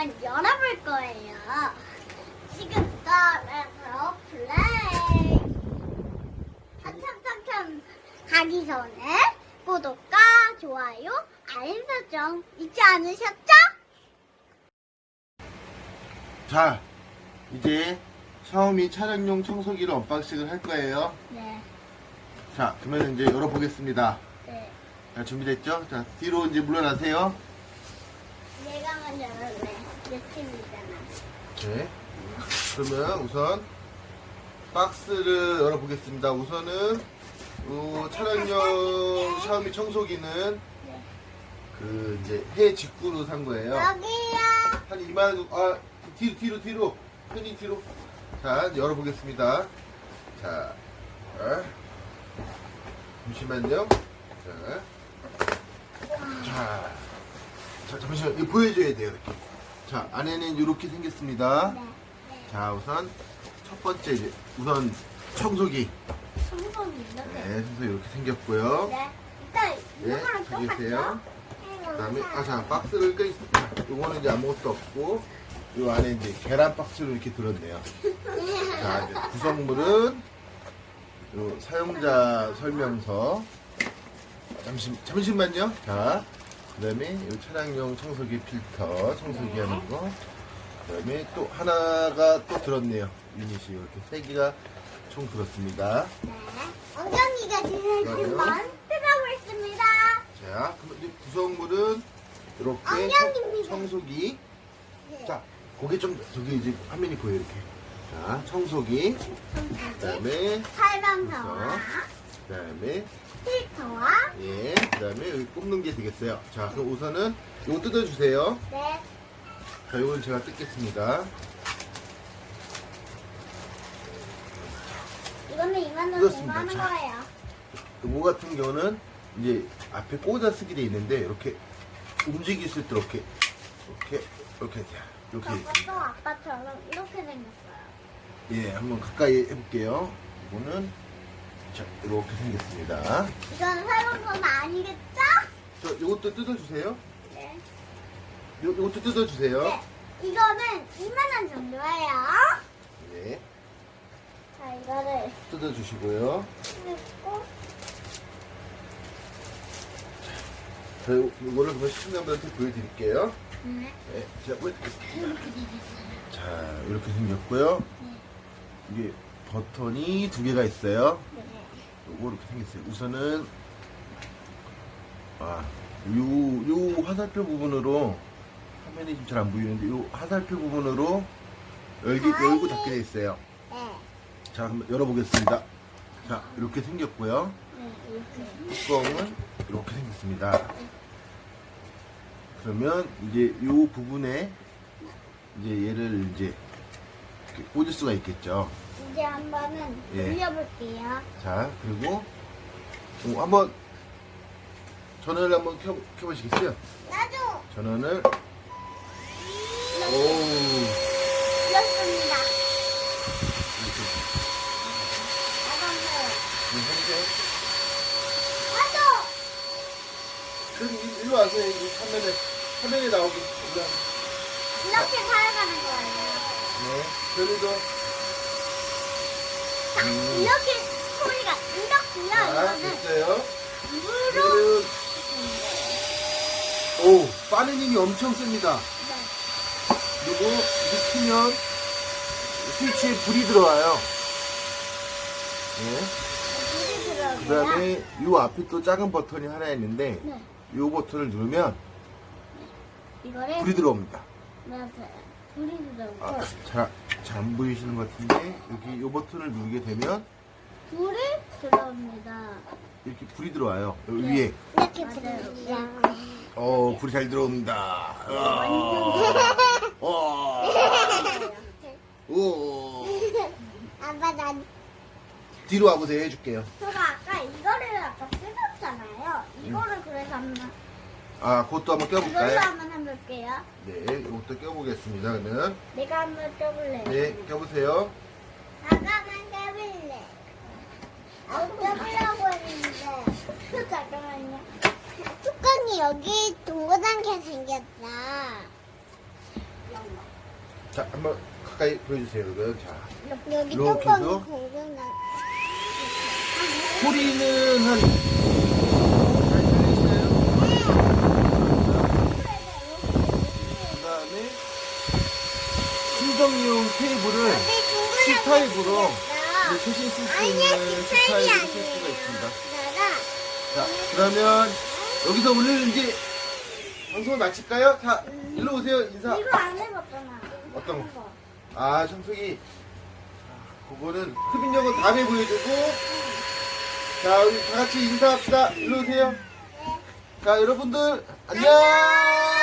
한번 열어볼 거예요. 지금부터 레트로 플레이. 참참참참 하기 전에 구독과 좋아요, 알림 설정 잊지 않으셨죠? 자, 이제 샤오미 차량용 청소기를 언박싱을 할 거예요. 네. 자, 그러면 이제 열어보겠습니다. 네. 자, 준비됐죠? 자, 뒤로 이제 물러나세요. 내가 먼저 열래. 네. 그러면 우선 박스를 열어보겠습니다. 우선은 요 차량용 샤오미 청소기는 네. 그 이제 해 직구로 산 거예요. 여기요. 한 2만 원, 아, 뒤로, 뒤로, 뒤로. 편히 뒤로. 자, 열어보겠습니다. 자, 자. 잠시만요. 자. 자. 자, 잠시만. 이거 보여줘야 돼요, 이렇게. 자, 안에는 이렇게 생겼습니다. 네. 자, 우선 첫 번째, 이제 우선 청소기. 성공이 이렇게. 네, 순서 이렇게 생겼고요. 네. 일단 네, 이거랑 여기 있어요. 똑같죠? 그 다음에, 아, 자, 박스를 껴 있습니다. 요거는 이제 아무것도 없고, 요 안에 이제 계란 박스로 이렇게 들었네요. 자, 이제 구성물은 요 사용자 설명서. 잠시, 잠시만요. 자, 그 다음에 요 차량용 청소기 필터, 청소기 네. 하는 거. 그 다음에 또 하나가 또 들었네요. 유닛이 이렇게 세 개가 총 들었습니다. 네. 엉덩이가 지금 그러면? 한번 뜯어보겠습니다. 자, 그럼 이제 구성물은 이렇게. 청- 청소기. 네. 자, 고개 좀 저기 이제 화면이 보여 이렇게. 자, 청소기. 그 다음에 설명서와 그다음에 필터와 예, 그다음에 여기 꼽는 게 되겠어요. 자, 그럼 우선은 이거 뜯어 주세요. 네. 자, 이건 제가 뜯겠습니다. 이거는 2만 원 내고 뜯었습니다. 하는 자. 거예요. 이거 같은 경우는 이제 앞에 꽂아 쓰게 돼 있는데 이렇게 움직일 수 있도록 이렇게 이렇게 이렇게 이렇게 돼 있습니다. 저것도 아빠처럼 이렇게 생겼어요. 예, 한번 가까이 해볼게요. 이거는 자, 이렇게 생겼습니다. 이건 설명서는 아니겠죠? 저 이것도 뜯어주세요. 네. 요, 이것도 뜯어주세요. 네. 이거는 2만 원 정도예요. 네, 자, 이거를 뜯어주시고요. 뜯고 자, 요- 이거를 그러면 시청자분들한테 보여드릴게요. 네. 네, 자, 보여드리겠습니다. 자, 이렇게 생겼고요. 네. 이게 버튼이 두 개가 있어요. 네. 요거 이렇게 생겼어요. 우선은 아, 요, 요 화살표 부분으로 화면이 지금 잘 안 보이는데 요 화살표 부분으로 열기, 열고 닫게 돼 있어요. 네. 자, 한번 열어보겠습니다. 자, 이렇게 생겼고요. 네. 뚜껑은 이렇게 생겼습니다. 그러면 이제 요 부분에 이제 얘를 이제 이렇게 꽂을 수가 있겠죠. 이제 한번은 예. 돌려볼게요. 자, 그리고 어, 한번 전원을 한번 켜, 켜보시겠어요? 나도 전원을 오 눌렀습니다. 이렇게 나가세요. 현재 나도 그럼 이- 일로 와서 이 화면에 화면에 나오게 올라. 이렇게 살아가는 거예요. 네, 자, 음. 이렇게 소리가 이렇고요. 자 이거는 됐어요. 네. 오 빠는 힘이 엄청 셉니다. 네. 그리고 이렇게 키면 스위치에 불이 들어와요. 네. 물이. 그 다음에 이 앞에 또 작은 버튼이 하나 있는데 네. 이 버튼을 누르면 이거를 불이 들어옵니다. 맞아요. 아, 잘, 잘 안 보이시는 것 같은데 여기 이 버튼을 누르게 되면 불이 들어옵니다. 이렇게 불이 들어와요. 여기 네. 위에 이렇게 들어옵니다. 어 불이 잘 들어옵니다. 와. 오. 아빠 난 뒤로 와보세요 해줄게요. 제가 아까 이거를 아까 뜯었잖아요. 이거를 그래서 한번 아 그것도 한번 이걸로 껴볼까요? 한번 해볼게요. 네 이것도 껴보겠습니다. 그러면 내가 한번 껴볼래요. 네 껴보세요. 잠깐만 껴볼래. 아, 껴보려고 했는데. 잠깐만요. 뚜껑이 여기 동그랗게 생겼다. 자, 한번 가까이 보여주세요, 여러분. 자, 여기 이렇게 뚜껑이 해서? 공정나. 소리는 한, 잘 들리시나요? 그 다음에, 충전용 케 이블을 C 타입으로 최신 있는 C 타입으로 쓸 수가. 있습니다. 자, 그러면 여기서 오늘 이제 방송을 마칠까요? 자, 일로 오세요, 인사. 이거 안 해봤잖아. 어떤 거? 아, 청소기. 아, 그거는 흡인 영어 다음에 보여주고. 자, 우리 다 같이 인사합시다. 일로 오세요. 자, 여러분들, 안녕!